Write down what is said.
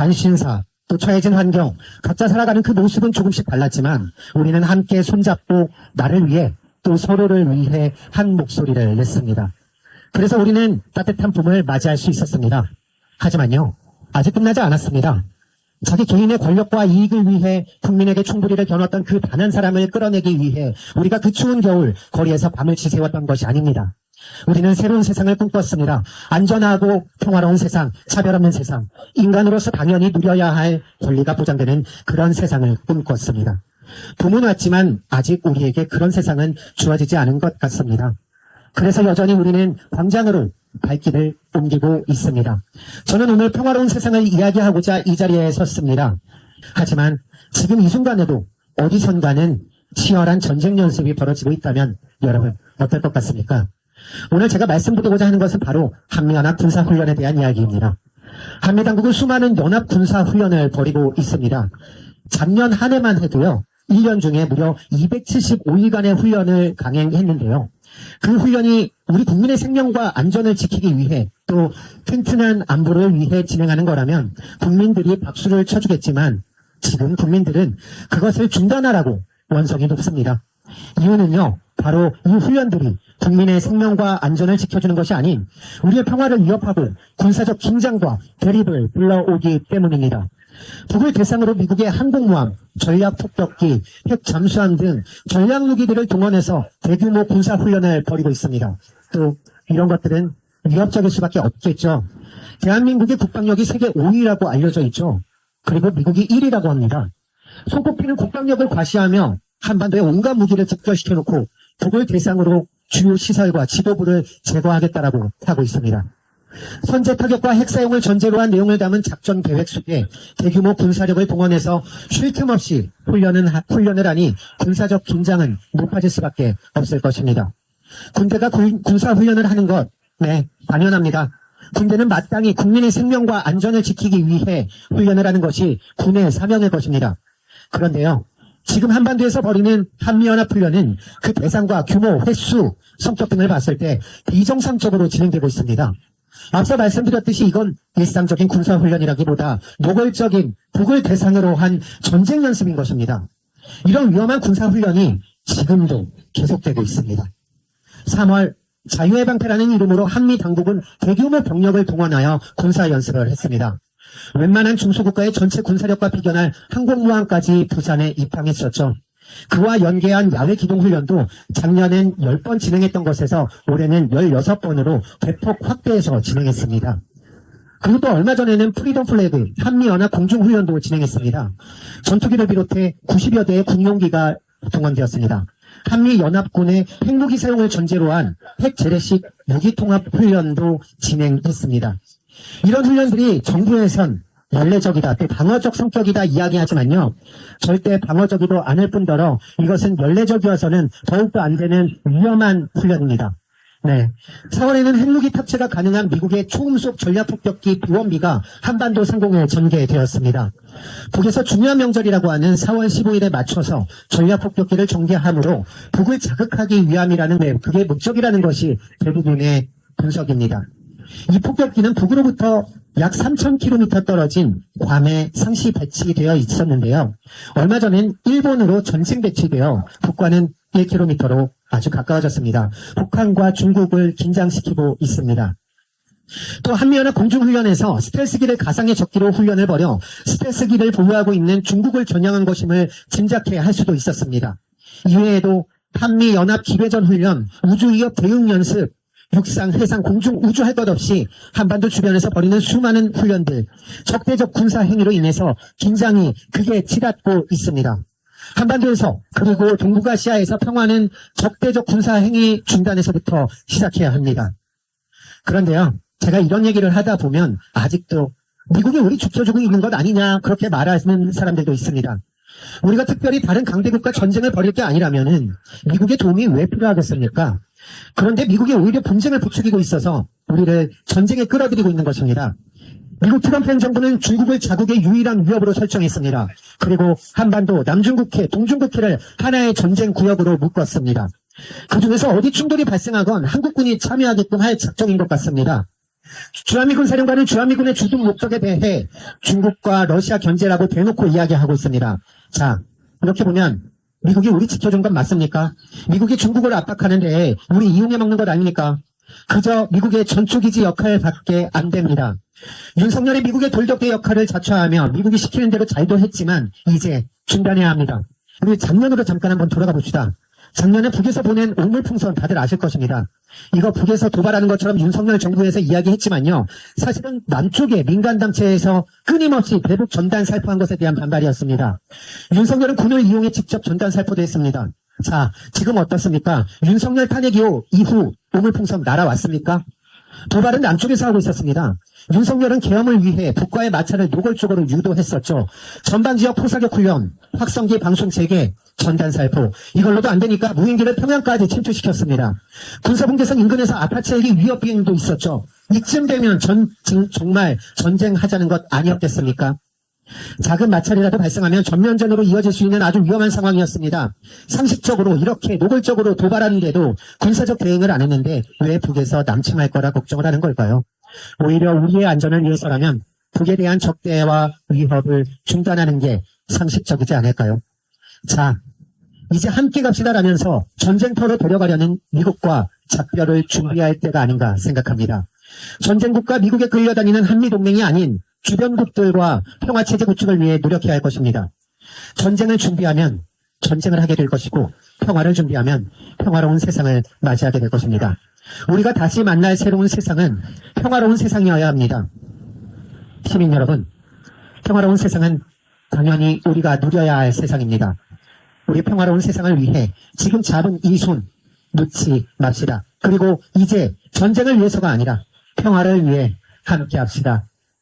관심사, 또 처해진 환경, 각자 살아가는 그 모습은 조금씩 달랐지만 우리는 함께 손잡고 나를 위해 또 서로를 위해 한 목소리를 냈습니다. 그래서 우리는 따뜻한 봄을 맞이할 수 있었습니다. 하지만요, 아직 끝나지 않았습니다. 자기 개인의 권력과 이익을 위해 국민에게 총부리를 겨눴던 그 단 한 사람을 끌어내기 위해 우리가 그 추운 겨울 거리에서 밤을 지새웠던 것이 아닙니다. 우리는 새로운 세상을 꿈꿨습니다. 안전하고 평화로운 세상, 차별 없는 세상, 인간으로서 당연히 누려야 할 권리가 보장되는 그런 세상을 꿈꿨습니다. 봄은 왔지만 아직 우리에게 그런 세상은 주어지지 않은 것 같습니다. 그래서 여전히 우리는 광장으로 발길을 옮기고 있습니다. 저는 오늘 평화로운 세상을 이야기하고자 이 자리에 섰습니다. 하지만 지금 이 순간에도 어디선가는 치열한 전쟁 연습이 벌어지고 있다면 여러분 어떨 것 같습니까? 오늘 제가 말씀드리고자 하는 것은 바로 한미연합 군사훈련에 대한 이야기입니다. 한미 당국은 수많은 연합 군사훈련을 벌이고 있습니다. 작년 한 해만 해도요, 1년 중에 무려 275일간의 훈련을 강행했는데요. 그 훈련이 우리 국민의 생명과 안전을 지키기 위해 또 튼튼한 안보를 위해 진행하는 거라면 국민들이 박수를 쳐주겠지만 지금 국민들은 그것을 중단하라고 원성이 높습니다. 이유는요, 바로 이 훈련들이 국민의 생명과 안전을 지켜주는 것이 아닌 우리의 평화를 위협하고 군사적 긴장과 대립을 불러오기 때문입니다. 북을 대상으로 미국의 항공모함, 전략폭격기, 핵 잠수함 등 전략 무기들을 동원해서 대규모 군사 훈련을 벌이고 있습니다. 또 이런 것들은 위협적일 수밖에 없겠죠. 대한민국의 국방력이 세계 5위라고 알려져 있죠. 그리고 미국이 1위라고 합니다. 손꼽히는 국방력을 과시하며 한반도에 온갖 무기를 집결시켜놓고 북을 대상으로 주요 시설과 지도부를 제거하겠다라고 하고 있습니다. 선제 타격과 핵 사용을 전제로 한 내용을 담은 작전 계획 속에 대규모 군사력을 동원해서 쉴 틈 없이 훈련은, 하- 훈련을 하니 군사적 긴장은 높아질 수밖에 없을 것입니다. 군대가 군- 군사훈련을 하는 것, 네, 당연합니다. 군대는 마땅히 국민의 생명과 안전을 지키기 위해 훈련을 하는 것이 군의 사명일 것입니다. 그런데요, 지금 한반도에서 벌이는 한미연합훈련은 그 대상과 규모, 횟수, 성격 등을 봤을 때 비정상적으로 진행되고 있습니다. 앞서 말씀드렸듯이 이건 일상적인 군사훈련이라기보다 노골적인 북을 대상으로 한 전쟁 연습인 것입니다. 이런 위험한 군사훈련이 지금도 계속되고 있습니다. 3월 자유해방패라는 이름으로 한미 당국은 대규모 병력을 동원하여 군사 연습을 했습니다. 웬만한 중소국가의 전체 군사력과 비견할 항공모함까지 부산에 입항했었죠. 그와 연계한 야외 기동 훈련도 작년엔 10번 진행했던 것에서 올해는 16번으로 대폭 확대해서 진행했습니다. 그리고 또 얼마 전에는 프리덤 플래그 한미연합 공중훈련도 진행했습니다. 전투기를 비롯해 90여 대의 군용기가 동원되었습니다. 한미연합군의 핵무기 사용을 전제로 한 핵재래식 무기통합 훈련도 진행했습니다. 이런 훈련들이 정부에선 연례적이다, 또 방어적 성격이다 이야기하지만요. 절대 방어적이도 않을 뿐더러 이것은 연례적이어서는 더욱더 안 되는 위험한 훈련입니다. 네. 4월에는 핵무기 탑재가 가능한 미국의 초음속 전략폭격기 비원비가 한반도 상공에 전개되었습니다. 북에서 중요한 명절이라고 하는 4월 15일에 맞춰서 전략폭격기를 전개함으로 북을 자극하기 위함이라는 네, 그게 목적이라는 것이 대부분의 분석입니다. 이 폭격기는 북으로부터 약 3,000km 떨어진 괌에 상시 배치되어 있었는데요. 얼마 전엔 일본으로 전생 배치되어 북과는 1km로 아주 가까워졌습니다. 북한과 중국을 긴장시키고 있습니다. 또 한미연합 공중훈련에서 스텔스기를 가상의 적기로 훈련을 벌여 스텔스기를 보유하고 있는 중국을 겨냥한 것임을 짐작해 할 수도 있었습니다. 이외에도 한미연합 기회전 훈련, 우주위협 대응 연습, 육상, 해상, 공중, 우주 할 것 없이 한반도 주변에서 벌이는 수많은 훈련들, 적대적 군사 행위로 인해서 긴장이 크게 치닫고 있습니다. 한반도에서 그리고 동북아시아에서 평화는 적대적 군사 행위 중단에서부터 시작해야 합니다. 그런데요, 제가 이런 얘기를 하다 보면 아직도 미국이 우리 지켜주고 있는 것 아니냐 그렇게 말하는 사람들도 있습니다. 우리가 특별히 다른 강대국과 전쟁을 벌일 게 아니라면은 미국의 도움이 왜 필요하겠습니까? 그런데 미국이 오히려 분쟁을 부추기고 있어서 우리를 전쟁에 끌어들이고 있는 것입니다. 미국 트럼프 행정부는 중국을 자국의 유일한 위협으로 설정했습니다. 그리고 한반도, 남중국해, 동중국해를 하나의 전쟁 구역으로 묶었습니다. 그 중에서 어디 충돌이 발생하건 한국군이 참여하게끔 할 작정인 것 같습니다. 주한미군 사령관은 주한미군의 주둔 목적에 대해 중국과 러시아 견제라고 대놓고 이야기하고 있습니다. 자, 이렇게 보면 미국이 우리 지켜준 건 맞습니까? 미국이 중국을 압박하는데 우리 이용해 먹는 것 아닙니까? 그저 미국의 전초기지 역할밖에 안 됩니다. 윤석열이 미국의 돌격대 역할을 자처하며 미국이 시키는 대로 잘도 했지만 이제 중단해야 합니다. 우리 작년으로 잠깐 한번 돌아가 봅시다. 작년에 북에서 보낸 오물풍선 다들 아실 것입니다. 이거 북에서 도발하는 것처럼 윤석열 정부에서 이야기했지만요. 사실은 남쪽의 민간단체에서 끊임없이 대북 전단 살포한 것에 대한 반발이었습니다. 윤석열은 군을 이용해 직접 전단 살포도 했습니다. 자, 지금 어떻습니까? 윤석열 탄핵 이후, 오물풍선 날아왔습니까? 도발은 남쪽에서 하고 있었습니다. 윤석열은 계엄을 위해 북과의 마찰을 노골적으로 유도했었죠. 전방지역 포사격 훈련, 확성기 방송 재개, 전단 살포. 이걸로도 안 되니까 무인기를 평양까지 침투시켰습니다. 군사분계선 인근에서 헬기 위협 비행도 있었죠. 이쯤 되면 전, 정- 정말 전쟁하자는 것 아니었겠습니까? 작은 마찰이라도 발생하면 전면전으로 이어질 수 있는 아주 위험한 상황이었습니다. 상식적으로 이렇게 노골적으로 도발하는데도 군사적 대응을 안 했는데 왜 북에서 남침할 거라 걱정을 하는 걸까요? 오히려 우리의 안전을 위해서라면 북에 대한 적대와 위협을 중단하는 게 상식적이지 않을까요? 자, 이제 함께 갑시다라면서 전쟁터로 데려가려는 미국과 작별을 준비할 때가 아닌가 생각합니다. 전쟁국가 미국에 끌려다니는 한미동맹이 아닌 주변국들과 평화 체제 구축을 위해 노력해야 할 것입니다. 전쟁을 준비하면 전쟁을 하게 될 것이고 평화를 준비하면 평화로운 세상을 맞이하게 될 것입니다. 우리가 다시 만날 새로운 세상은 평화로운 세상이어야 합니다. 시민 여러분, 평화로운 세상은 당연히 우리가 누려야 할 세상입니다. 우리 평화로운 세상을 위해 지금 잡은 이 손 놓지 맙시다. 그리고 이제 전쟁을 위해서가 아니라 평화를 위해 함께 합시다.